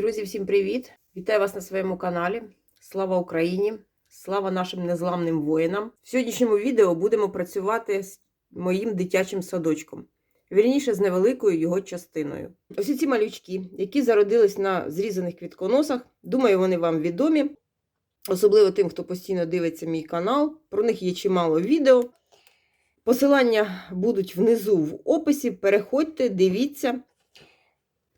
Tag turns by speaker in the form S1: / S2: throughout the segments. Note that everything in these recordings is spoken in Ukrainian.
S1: Друзі, всім привіт! Вітаю вас на своєму каналі. Слава Україні! Слава нашим незламним воїнам! В сьогоднішньому відео будемо працювати з моїм дитячим садочком. Вірніше, з невеликою його частиною. Ось ці малючки, які зародились на зрізаних квітконосах, думаю, вони вам відомі. Особливо тим, хто постійно дивиться мій канал. Про них є чимало відео. Посилання будуть внизу в описі. Переходьте, дивіться.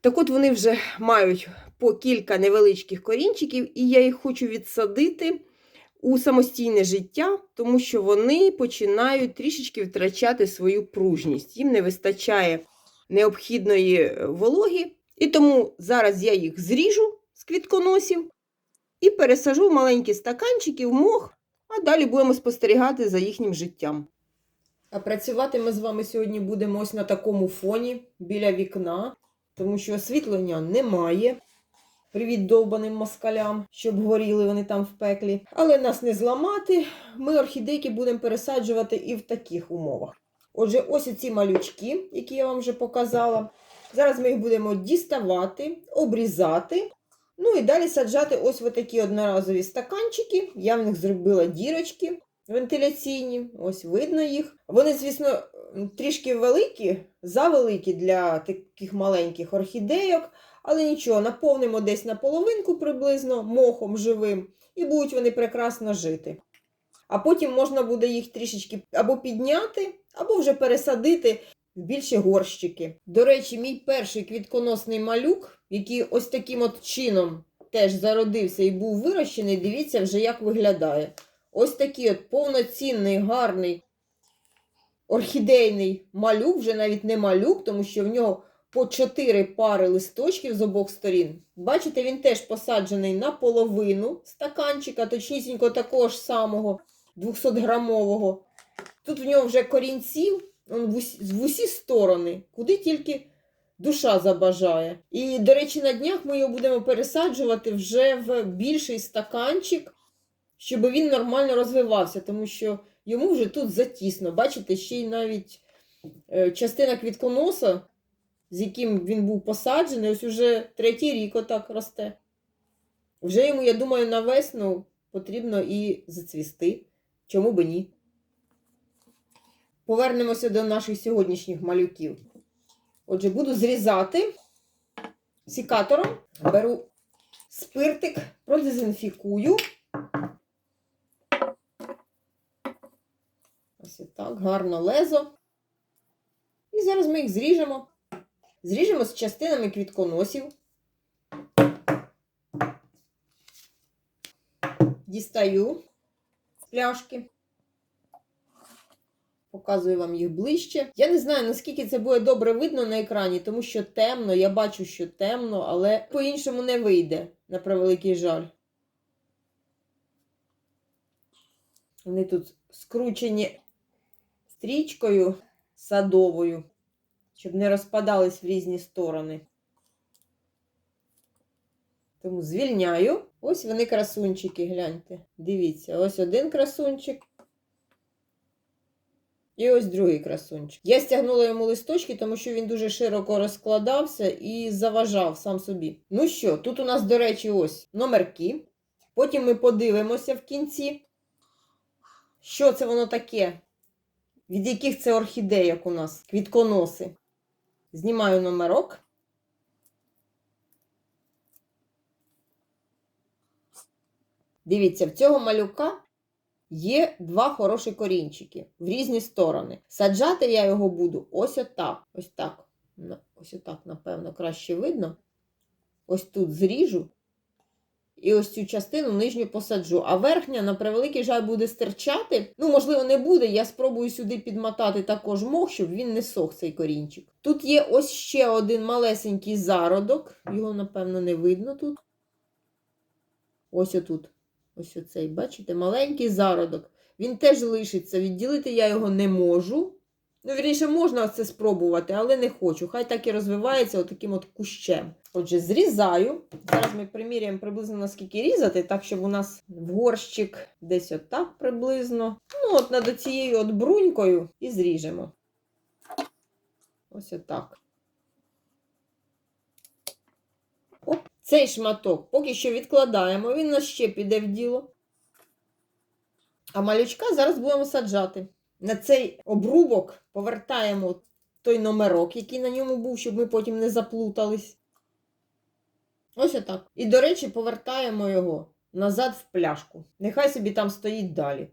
S1: Так от вони вже мають по кілька невеличких корінчиків, і я їх хочу відсадити у самостійне життя, тому що вони починають трішечки втрачати свою пружність. Їм не вистачає необхідної е, вологи. І тому зараз я їх зріжу з квітконосів і пересажу в маленькі стаканчики в мох, а далі будемо спостерігати за їхнім життям. А працювати ми з вами сьогодні будемо ось на такому фоні біля вікна, тому що освітлення немає. Привіт довбаним москалям, щоб горіли вони там в пеклі. Але нас не зламати. Ми орхідейки будемо пересаджувати і в таких умовах. Отже, ось ці малючки, які я вам вже показала. Зараз ми їх будемо діставати, обрізати. Ну і далі саджати ось в такі одноразові стаканчики. Я в них зробила дірочки вентиляційні, ось видно їх. Вони, звісно, трішки великі, завеликі для таких маленьких орхідейок, але нічого, наповнимо десь на половинку приблизно мохом живим, і будуть вони прекрасно жити. А потім можна буде їх трішечки або підняти, або вже пересадити в більші горщики. До речі, мій перший квітконосний малюк, який ось таким от чином теж зародився і був вирощений, дивіться вже, як виглядає. Ось такий от повноцінний, гарний орхідейний малюк, вже навіть не малюк, тому що в нього по 4 пари листочків з обох сторін. Бачите, він теж посаджений на половину стаканчика, точнісінько такого ж самого 200-грамового. Тут в нього вже корінців усі, в усі сторони, куди тільки душа забажає. І, до речі, на днях ми його будемо пересаджувати вже в більший стаканчик, щоб він нормально розвивався, тому що йому вже тут затісно. Бачите, ще й навіть е, частина квітконоса, з яким він був посаджений, ось уже третій рік отак росте. Вже йому, я думаю, на весну потрібно і зацвісти. Чому би ні? Повернемося до наших сьогоднішніх малюків. Отже, буду зрізати сікатором, беру спиртик, продезінфікую. Ось так, гарно лезо. І зараз ми їх зріжемо. Зріжемо з частинами квітконосів. Дістаю пляшки. Показую вам їх ближче. Я не знаю, наскільки це буде добре видно на екрані, тому що темно, я бачу, що темно, але по-іншому не вийде, на превеликий жаль. Вони тут скручені стрічкою садовою, щоб не розпадались в різні сторони. Тому звільняю. Ось вони красунчики, гляньте. Дивіться, ось один красунчик. І ось другий красунчик. Я стягнула йому листочки, тому що він дуже широко розкладався і заважав сам собі. Ну що, тут у нас, до речі, ось номерки. Потім ми подивимося в кінці, що це воно таке, від яких це орхідейок у нас, квітконоси. Знімаю номерок. Дивіться, в цього малюка є два хороші корінчики в різні сторони. Саджати я його буду ось отак. Ось так. Ось отак, напевно, краще видно. Ось тут зріжу. І ось цю частину нижню посаджу. А верхня, на превеликий жаль, буде стирчати. Ну, можливо, не буде. Я спробую сюди підмотати також мох, щоб він не сох цей корінчик. Тут є ось ще один малесенький зародок. Його, напевно, не видно тут. Ось отут. Ось оцей, бачите, маленький зародок. Він теж лишиться. Відділити я його не можу. Ну, вірніше, можна це спробувати, але не хочу. Хай так і розвивається отаким от кущем. Отже, зрізаю. Зараз ми приміряємо приблизно наскільки різати, так, щоб у нас в горщик десь отак приблизно. Ну, от над цією от брунькою і зріжемо. Ось отак. Оп, цей шматок поки що відкладаємо, він нас ще піде в діло. А малючка зараз будемо саджати. На цей обрубок повертаємо той номерок, який на ньому був, щоб ми потім не заплутались. Ось отак. І, до речі, повертаємо його назад в пляшку. Нехай собі там стоїть далі.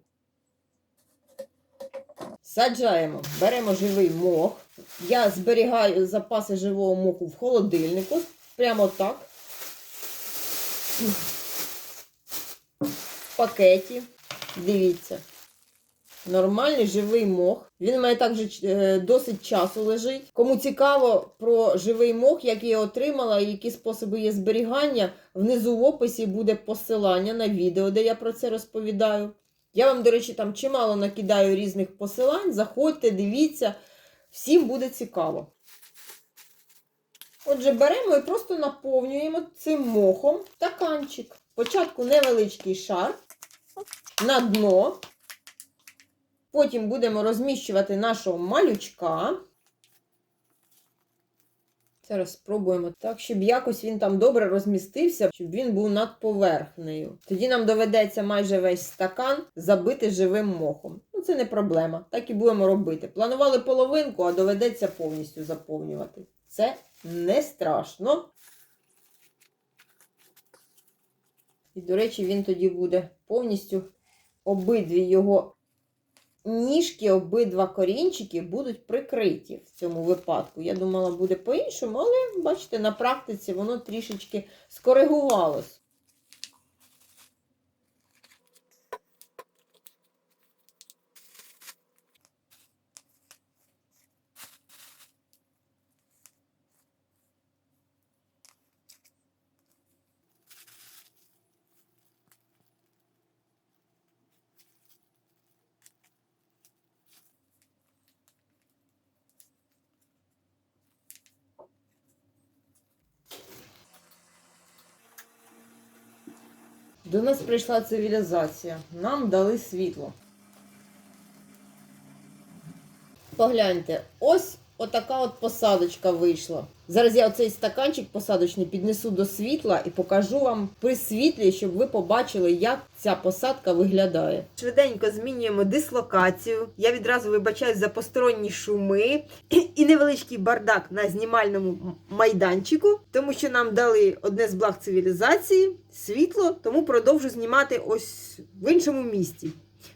S1: Саджаємо, беремо живий мох. Я зберігаю запаси живого моху в холодильнику. Прямо так. В пакеті. Дивіться. Нормальний живий мох. Він у мене також е, досить часу лежить. Кому цікаво про живий мох, як я отримала і які способи є зберігання, внизу в описі буде посилання на відео, де я про це розповідаю. Я вам, до речі, там чимало накидаю різних посилань. Заходьте, дивіться, всім буде цікаво. Отже, беремо і просто наповнюємо цим мохом стаканчик. Спочатку невеличкий шар на дно. Потім будемо розміщувати нашого малючка. Зараз спробуємо так, щоб якось він там добре розмістився, щоб він був над поверхнею. Тоді нам доведеться майже весь стакан забити живим мохом. Ну, це не проблема. Так і будемо робити. Планували половинку, а доведеться повністю заповнювати. Це не страшно. І, до речі, він тоді буде повністю обидві його ніжки, обидва корінчики будуть прикриті в цьому випадку. Я думала, буде по-іншому, але, бачите, на практиці воно трішечки скоригувалось. До нас прийшла цивілізація. Нам дали світло. Погляньте, ось отака от посадочка вийшла. Зараз я оцей стаканчик посадочний піднесу до світла і покажу вам при світлі, щоб ви побачили, як ця посадка виглядає. Швиденько змінюємо дислокацію. Я відразу вибачаюсь за посторонні шуми і невеличкий бардак на знімальному майданчику, тому що нам дали одне з благ цивілізації світло, тому продовжу знімати ось в іншому місці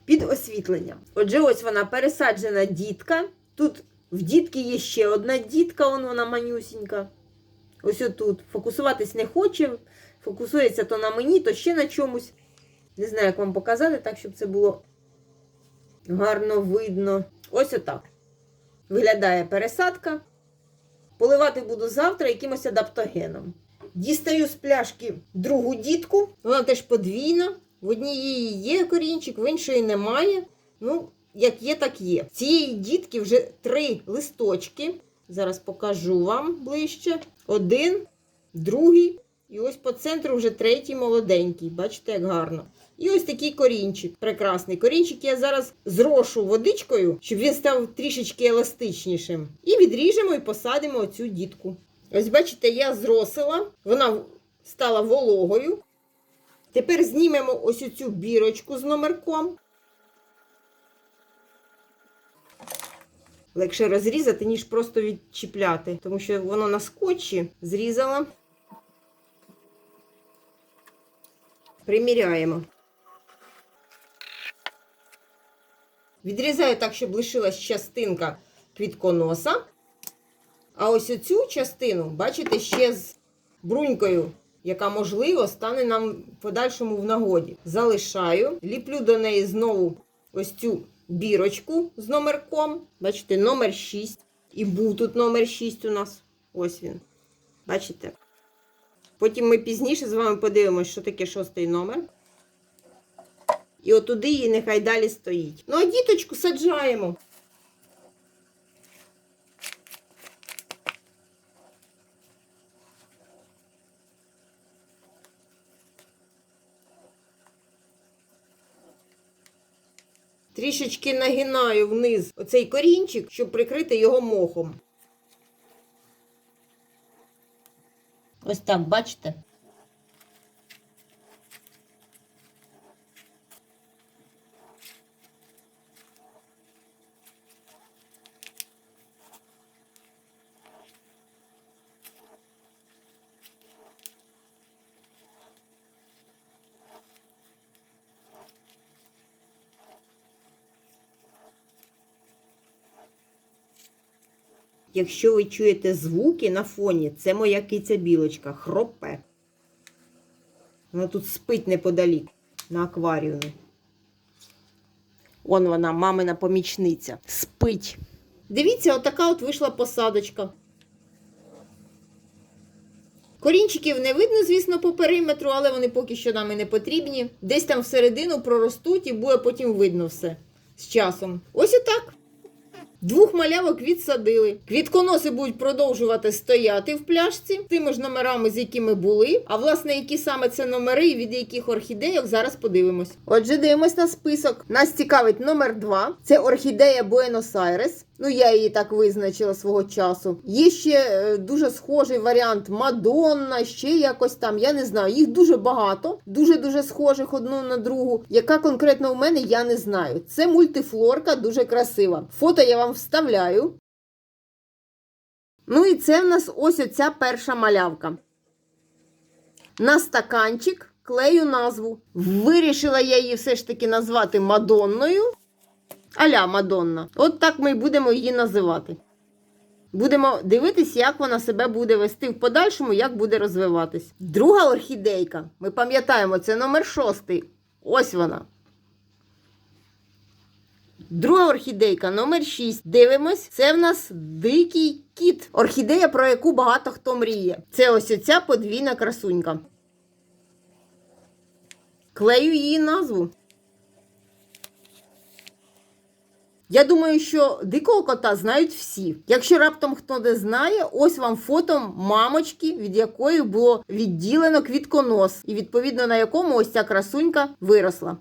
S1: під освітленням. Отже, ось вона пересаджена дітка. Тут в дітки є ще одна дітка, он вона манюсінька. Ось отут. Фокусуватись не хоче. Фокусується то на мені, то ще на чомусь. Не знаю, як вам показати, так, щоб це було гарно видно. Ось отак. Виглядає пересадка. Поливати буду завтра якимось адаптогеном. Дістаю з пляшки другу дітку. Вона теж подвійна. В одній її є корінчик, в іншої немає. Ну, як є, так є. Цієї дітки вже три листочки. Зараз покажу вам ближче. Один, другий. І ось по центру вже третій молоденький. Бачите, як гарно. І ось такий корінчик. Прекрасний. Корінчик я зараз зрошу водичкою, щоб він став трішечки еластичнішим. І відріжемо і посадимо оцю дітку. Ось бачите, я зросила, вона стала вологою. Тепер знімемо ось оцю бірочку з номерком. Легше розрізати, ніж просто відчіпляти, тому що воно на скотчі зрізала. Приміряємо. Відрізаю так, щоб лишилась частинка квітконоса. А ось оцю частину, бачите, ще з брунькою, яка, можливо, стане нам в подальшому в нагоді. Залишаю, ліплю до неї знову ось цю бірочку з номерком. Бачите, номер 6. І був тут номер 6 у нас. Ось він. Бачите? Потім ми пізніше з вами подивимося, що таке шостий номер. І отуди її нехай далі стоїть. Ну, а діточку саджаємо. Трішечки нагинаю вниз оцей корінчик, щоб прикрити його мохом.
S2: Ось так, бачите?
S1: Якщо ви чуєте звуки на фоні, це моя киця білочка, хропе. Вона тут спить неподалік на акваріумі. Он вона, мамина помічниця. Спить. Дивіться, отака от вийшла посадочка. Корінчиків не видно, звісно, по периметру, але вони поки що нам і не потрібні. Десь там всередину проростуть і буде потім видно все з часом. Ось отак. Двох малявок відсадили. Квітконоси будуть продовжувати стояти в пляшці тими ж номерами, з якими були. А власне, які саме це номери і від яких орхідейок, зараз подивимось. Отже, дивимось на список. Нас цікавить номер 2. Це орхідея Буенос-Айрес. Ну, я її так визначила свого часу. Є ще е, дуже схожий варіант Мадонна, ще якось там. Я не знаю. Їх дуже багато, дуже дуже схожих одну на другу. Яка конкретно у мене, я не знаю. Це мультифлорка, дуже красива. Фото я вам вставляю. Ну і це в нас ось оця перша малявка. На стаканчик клею назву. Вирішила я її все ж таки назвати Мадонною. Аля Мадонна. От так ми й будемо її називати. Будемо дивитись, як вона себе буде вести в подальшому, як буде розвиватись. Друга орхідейка. Ми пам'ятаємо, це номер шостий. Ось вона. Друга орхідейка номер 6. Дивимось. Це в нас дикий кіт. Орхідея, про яку багато хто мріє. Це ось оця подвійна красунька. Клею її назву. Я думаю, що дикого кота знають всі. Якщо раптом хто не знає, ось вам фото мамочки, від якої було відділено квітконос, і відповідно на якому ось ця красунька виросла.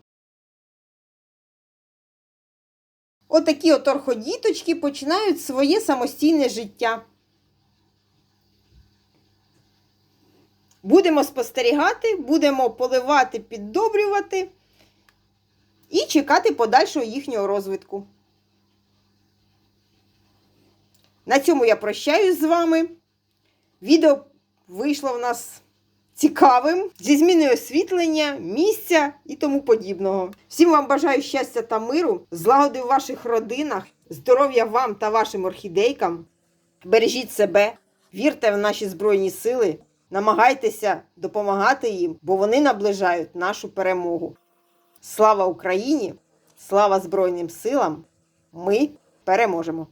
S1: Отакі от орходіточки починають своє самостійне життя. Будемо спостерігати, будемо поливати, піддобрювати і чекати подальшого їхнього розвитку. На цьому я прощаюсь з вами. Відео вийшло в нас цікавим, зі зміною освітлення, місця і тому подібного. Всім вам бажаю щастя та миру, злагоди в ваших родинах, здоров'я вам та вашим орхідейкам. Бережіть себе, вірте в наші Збройні Сили, намагайтеся допомагати їм, бо вони наближають нашу перемогу. Слава Україні! Слава Збройним силам! Ми переможемо!